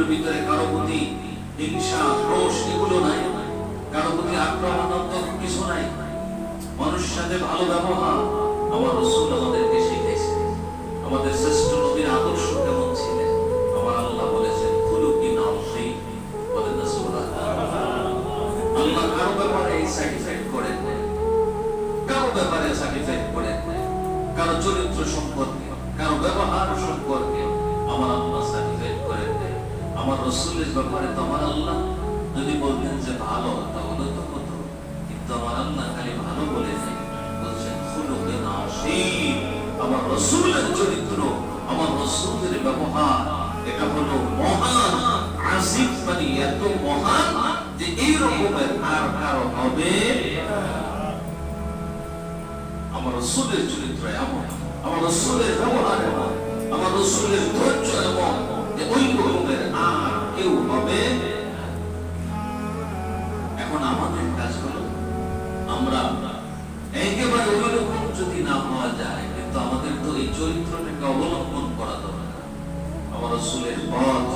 এগুলোর ভিতরে কারও প্রতি হিংসা ক্রোশ এগুলো নাই। কারও প্রতি আক্রমণাত্মক কিছু নাই। মানুষের সাথে ভালো ব্যবহার আমার রসুল আমাদেরকে শিখেছে আমাদের শ্রেষ্ঠ নবীর আদর্শ কেমন ছিলেন? আমার আল্লাহ বলেছেন খুলুকি নাম সেই বলেন না সুবহানাল্লাহ। আল্লাহ কারও ব্যাপারে সার্টিফাইড করেন কারও ব্যাপারে সার্টিফাইড করেন। কারও চরিত্র সম্পর্কে রসুলের ব্যাপারে তো আমার আল্লাহ যদি বলতেন যে ভালো, তাহলে তো হতো। কিন্তু আমার আল্লাহ খালি ভালো বলে নাই। বলছেন, খুলুকে না আমার রসুলের চরিত্র, আমার রসুলের ব্যবহার, এটা হলো মহান আসিফ মানে এত মহান যে এই রকমের আর কারও হবে আমার রসুলের চরিত্র এমন, আমার রসুলের ব্যবহার এমন, আমার রসুলের ধৈর্য এমন। হবে এখন আমাদের কাজ হলো আমরা একেবারে ওইরকম যদি না হওয়া যায়, কিন্তু আমাদের তো এই চরিত্রটাকে অবলম্বন করা দরকার। আমার রসুলের পথ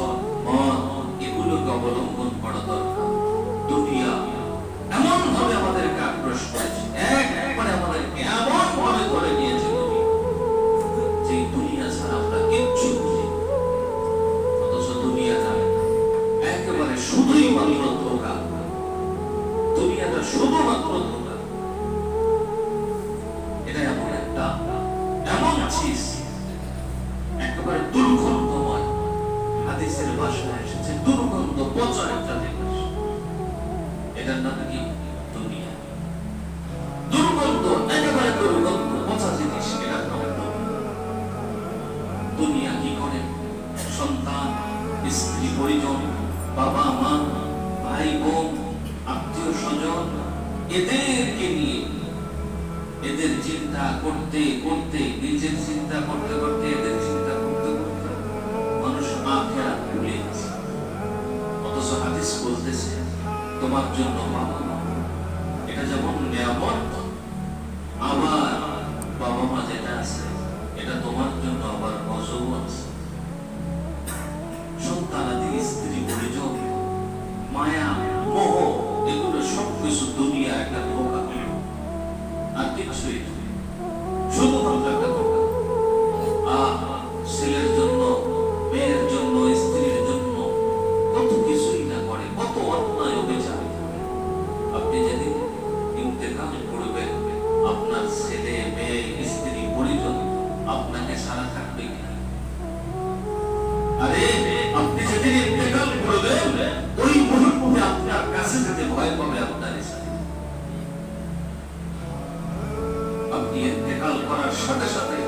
ইন্তেকাল করার সাথে সাথে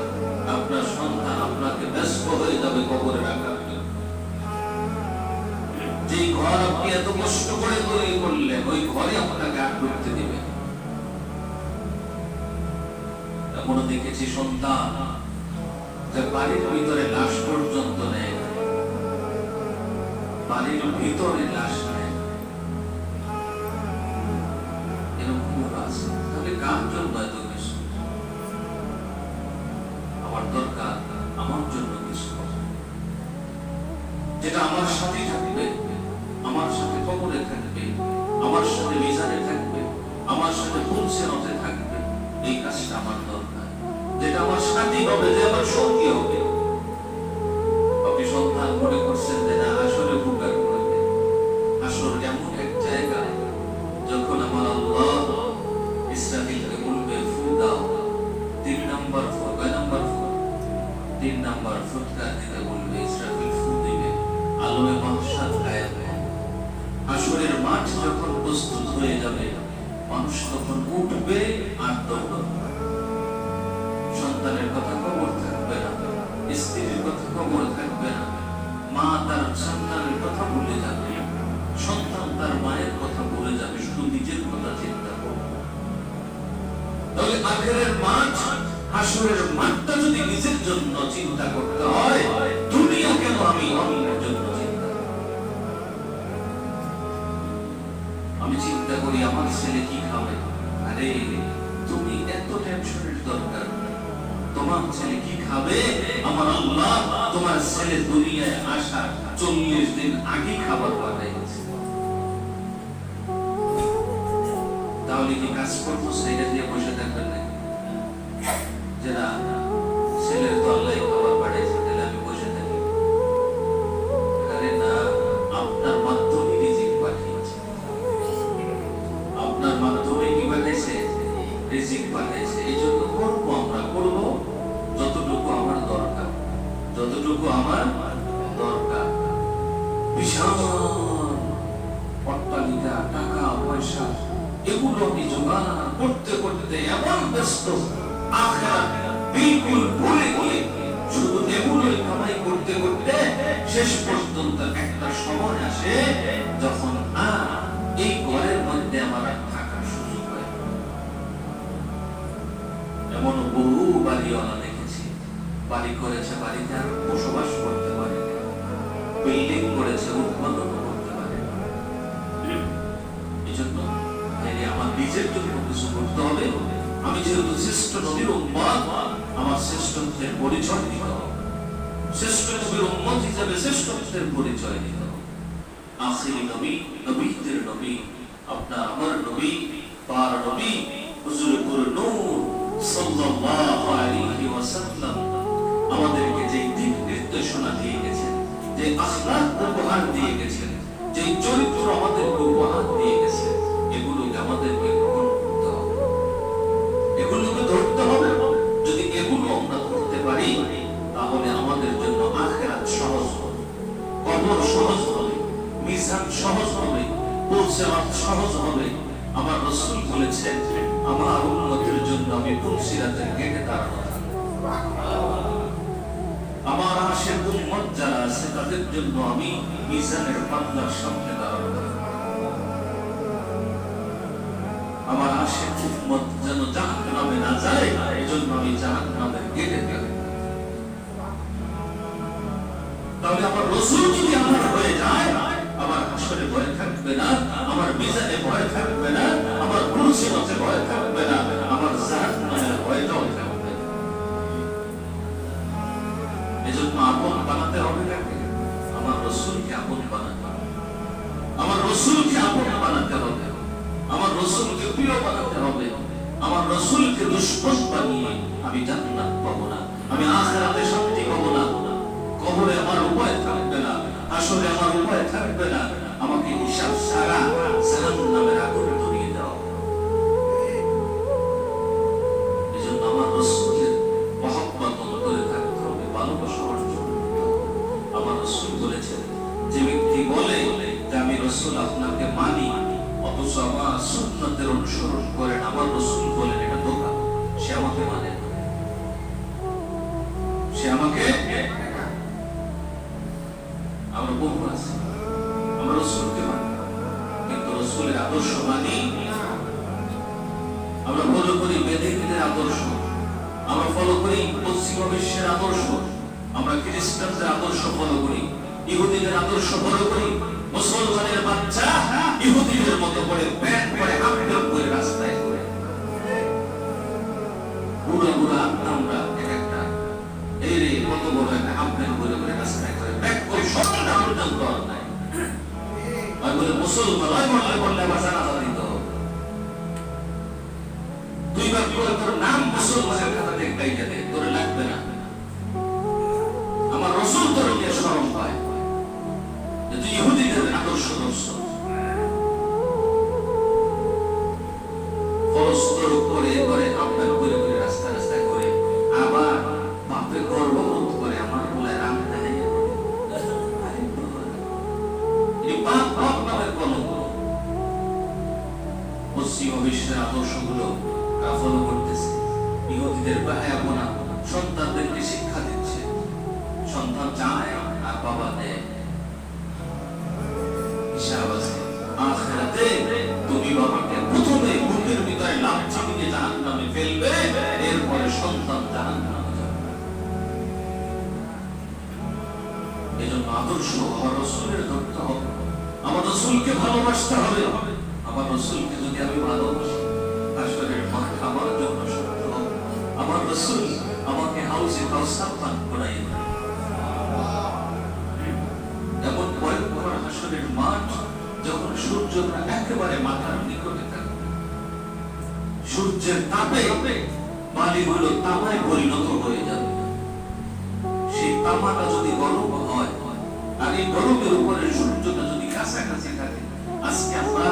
আপনার সন্তান আপনাকে ব্যস্ত হয়ে যাবে কবরে রাখার যে ঘর আপনি এত কষ্ট করে তৈরি করলেন, ওই ঘরে আপনাকে আট এমনও দেখেছি সন্তান যে বাড়ির ভিতরে লাশ পর্যন্ত নেয় বাড়ির ভিতরে লাশ নেয় এরকম আমার দরকার আমার জন্য কিছু যেটা আমার সাথে থাকবে, আমার সাথে থাকবে, আমার মিজানে থাকবে, আমার সাথে ফুলসেনতে থাকবে, এই কাজটা আমার দরকার। যেটা আমার সাথী হবে, যে আমার সঙ্গী হবে। আপনি সন্তান মনে করছেন যে না, আসলে উপকার করবে আসল এমন এক জায়গা, যখন আমার আল্লাহ ইসরাফিলকে বলবে, ফু দাও। তিন নাম্বার ফু, কয় নাম্বার ফু? তিন নাম্বার ফুৎকার দিতে বলবে, ইসরাফিল ফু দিবে। আলোয় মাহসাদ গায়েব। আসরের মাঠ যখন প্রস্তুত হয়ে যাবে, মানুষ তখন উঠবে আর দৌড়বে। সন্তানের কথা খবর থাকবে না। স্ত্রীর কথা খবর থাকবে না। মা তার সন্তানের কথা ভুলে যাবে। সন্তান তার মায়ের কথা ভুলে যাবে, শুধু নিজের কথা চিন্তা করবে। আখেরের মাঠ, হাসরের মাঠটা যদি নিজের জন্য চিন্তা করতে হয়, দুনিয়া কেন আমি অন্যের জন্য চিন্তা আমি চিন্তা করি, আমার ছেলে কি খাবে? আরে, তুমি এত টেনশনের দরকার। তোমার ছেলে কি খাবে? আমার আল্লাহ তোমার ছেলে দুনিয়ায় আসা চল্লিশ দিন আগে খাবার পাঠাই তাহলে কি কাজ করব? সেটা দিয়ে বসে থাকবেন যারা বাড়িওয়ালা দেখেছি। বাড়ি করেছে বাড়িতে আর বসবাস করতে পারে। বিল্ডিং করেছে উৎপাদন করতে পারে। এই জন্য আমার নিজের জন্য কিছু করতে হবে আমি যেহেতু শ্রেষ্ঠ নবীর উম্মত, আমার শ্রেষ্ঠত্বের পরিচয় দিতে হবে। শ্রেষ্ঠ নবীর উম্মত হিসাবে শ্রেষ্ঠত্বের পরিচয় দিতে হবে। আখিরি নবী, নবীদের নবী, আপনার আমার নবী পার নবী হুজুর নূর সাল্লাল্লাহু আলাইহি আমাদেরকে যে দিক নির্দেশনা দিয়ে গেছেন যে আখলাক উপহার দিয়ে গেছেন যে চরিত্র আমাদেরকে উপহার দিয়ে গেছেন এগুলোকে আমাদেরকে গ্রহণ করতে হবে। এগুলোকে ধরতে হবে। যদি এগুলো আমরা ধরতে পারি, তাহলে আমাদের জন্য আখেরাত সহজ হবে কবর সহজ হবে, মিজান সহজ হবে, পৌঁছাওয়াত সহজ হবে। আমার রসুল বলেছেন আমার উন্নতির জন্য আমি পুলসিরাতের গেটে দাঁড়ানো। আমার আশের উম্মত যারা আছে, তাদের জন্য আমি মিজানের পাল্লার সামনে দাঁড়ানো। আমার আশের উম্মত যেন জাহান নামে না যায় এই জন্য আমি জাহান নামের গেটে। তাহলে আমার রসুল যদি আমার হয়ে যায়, আমার হাসরে ভয় থাকবে না, আমার মিজানে ভয় থাকবে না আমার কুরসিমতে ভয় থাকবে না আমার জাহান্নামের ভয়টাও থাকবে। এজন্য আপন বানাতে হবে কাকে আমার রসুলকে আপন বানাতে হবে। আমার রসুলকে আপন বানাতে হবে। আমার রসুলকে প্রিয় বানাতে হবে আমার রসুলকে দুশ্মন বানিয়ে আমি জান্নাত পাবো না। আমি আখেরাতে শান্তি পাবো না। কবরে আমার উপায় থাকবে না। আসলে আমার উপায় থাকবে না। কিন্তু আদর্শ মানি। আমরা ফলো করি বেদিনীদের আদর্শ? আমরা ফলো করি পশ্চিমা বিশ্বের আদর্শ। আমরা খ্রিস্টানদের আদর্শ ফলো করি, ইহুদিদের আদর্শ ফলো করি। মুসলমানের বাচ্চা ইহুদিদের মতো করে প্যান্ট করে আপডাউন করে রাস্তায় করে। বুড়া বুড়া আমরা এক একটা। এই রে কত বড় একটা আপডাউন করে করে রাস্তায় করে। ব্যাক করে সব আপডাউন করার নাই মুসলমান হয় বললে বললে আবার জানাজা দিত দুইবার করে তোর নাম মুসলমানের খাতাতে গাইতে দে, তোর লাগবে না। আমার রসুল তোর নিয়ে স্মরণ পায়। তুই ইহুদিদের আদর্শ দর্শ পশ্চিম বিশ্বের আদর্শগুলো তারা করতেছে। ইহুদিদের ভাইয়াপনা সন্তানদেরকে শিক্ষা দিচ্ছে। সন্তান চায় আর বাবা দেয়। তুমি বাবাকে প্রথমে বুকের ভিতরে লাভ চিনিয়ে জাহান নামে ফেলবে, এরপরে সন্তান জাহান নামে এজন্য আদর্শ আমার রসুলের ধরতে হবে। আমার রসুলকে ভালোবাসতে হবে। আমার রসুলকে যদি আমি ভালোবাসি আসরের মাঠ আমার জন্য সত্য আমার রসুল আমাকে হাউসে কাউসার পান করাই এমন ভয়ঙ্কর হাসরের মাঠ যখন সূর্যটা একেবারে মাথার নিকটে থাকে। সূর্যের তাপে বালিগুলো তামায় পরিণত হয়ে যাবে। সেই তামাটা যদি গরম হয়, আর এই গরমের উপরে সূর্যটা যদি কাছাকাছি থাকে, আজকে আমরা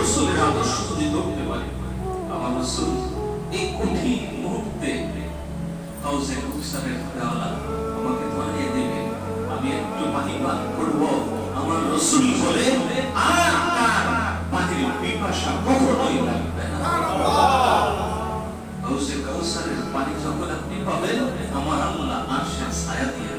রসুলের আদর্শ যদি ধরতে পারি। আমার রসুল এই কঠিন মুহূর্তে হাউসে কুসারের দেওয়ালা আমাকে ধরিয়ে দেবে আমি একটু পানি পান করব। আমার রসুল বলে আর পানির পিপাসা কখনোই লাগবে না। হাউসে কাউসারের পানি যখন আপনি পাবেন, আমার আল্লাহ আরশের ছায়া দিয়ে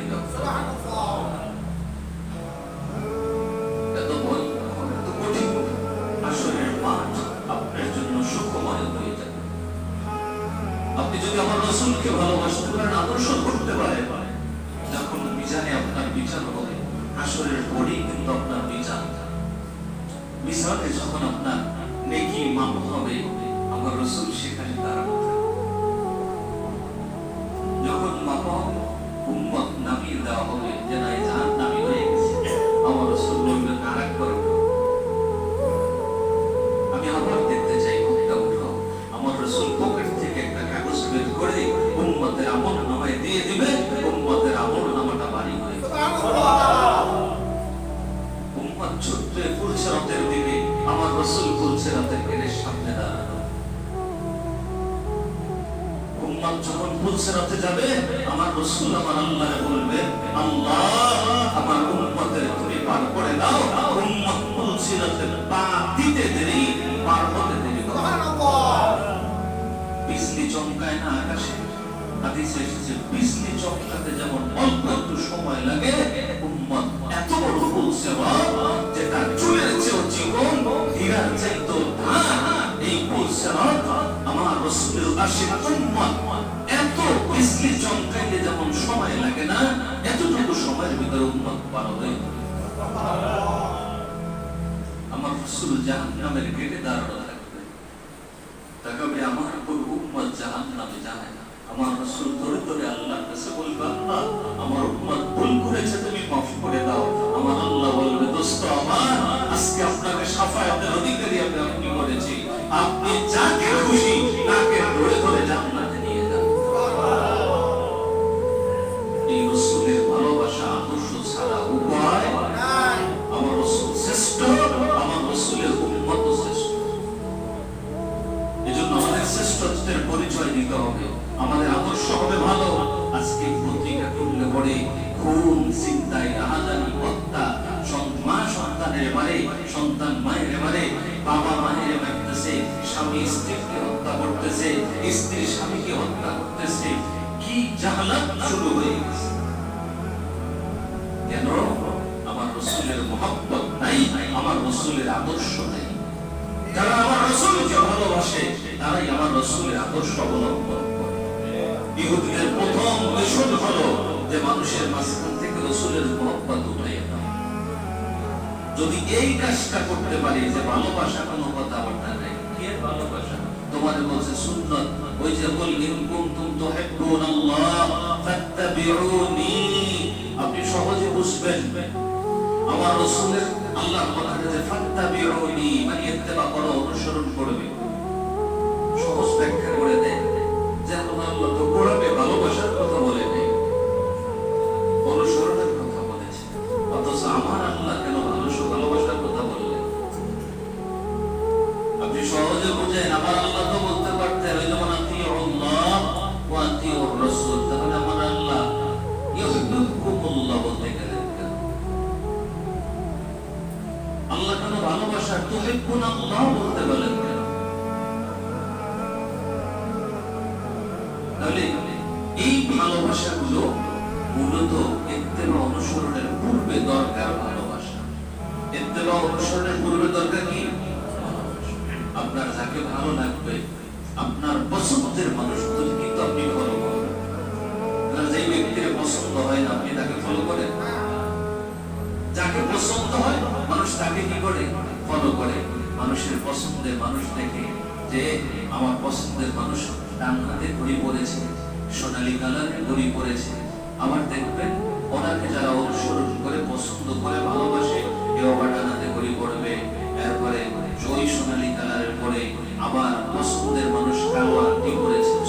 রসুলকে ভালোবাসতে পারেন আদর্শ করতে পারেন যখন মিজানে আপনার বিচার হবে। আসরের পরেই কিন্তু আপনার বিচার। মিজানে যখন আপনার উম্মত যাবে, আমার রসুল আমার আল্লাহ বলবে, আল্লাহ, আমার উম্মতের তুমি পার করে দাও উম্মত পুলসেরাতে পা দিতে দেরি, পার হতে দেরি বিজলি চমকায় না আকাশে? হাদিসে এসেছে, বিজলি চমকাতে যেমন অল্প একটু সময় লাগে, উম্মত এত বড় পৌঁছেবা যে তার চুলের চেয়েও জীবন হীরার চাইতো। এই পৌঁছেবা আমার রসুলের আশিক এত চমকাইলে যেমন সময় লাগে না, এতটুকু সময়ের ভিতরে উম্মত পার হয়ে। আমার রসুল জাহান্নামের গেটে দাঁড়ানো থাকবে। তাকাবে আমার কোন উম্মত জাহান্নামে যায় না। আমার রাসূল ধরে ধরে আল্লাহর কাছে বলবে, আল্লাহ, আমার উম্মত ভুল করেছে, তুমি মাফ করে দাও। আমার আল্লাহ বলবে, দোস্ত, আমার আজকে আপনাকে সাফায়াতের অধিকারী কেন আমার রসুলের মহব্বত নাই, আমার রসুলের আদর্শ নাই। যারা আমার রসুলকে ভালোবাসে, তারাই আমার রসুলের আদর্শ অবলম্বন ইহুদিদের প্রথম মিশন হলো যে মানুষের মাঝখান থেকে রসুলের মহব্বত উঠাইয়া যদি এই কাজটা করতে পারি যে ভালোবাসা কোনো কথাবার্তা নেই, কি ভালোবাসা? তোমার বলছে সুন্নত, ওই যে বল ইন কুনতুম তুহিব্বুন আল্লাহ ফাত্তাবিউনি বুঝবেন? আমার রসুলের আল্লাহ কথাটা যে ফাত্তাবিউনি মানে অনুসরণ করবে। সহজ ব্যাখ্যা করে দেয় তুহিব্বুন আল্লাহ এই ভালোবাসাগুলো মূলত ইত্তেবা অনুসরণের পূর্বে দরকার পূর্বে দরকার কি? আপনার যাকে ভালো লাগবে, আপনার পছন্দের মানুষ কিন্তু আপনি ফলো করবেন যেই ব্যক্তির পছন্দ হয় না, আপনি তাকে ফলো করেন। যাকে পছন্দ হয়, মানুষ তাকে কি করে? ফলো করে মানুষের পছন্দের মানুষ দেখে যে আমার পছন্দের মানুষ ডান হাতে ঘড়ি পরেছে, সোনালি কালারে ঘড়ি পরেছে। আবার দেখবেন, ওনাকে যারা অনুসরণ করে, পছন্দ করে, ভালোবাসে, এ আবার ডানাতে ঘড়ি পড়বে এরপরে জয় সোনালি কালারের পরে আবার পছন্দের মানুষ কালো আংটি পরেছে।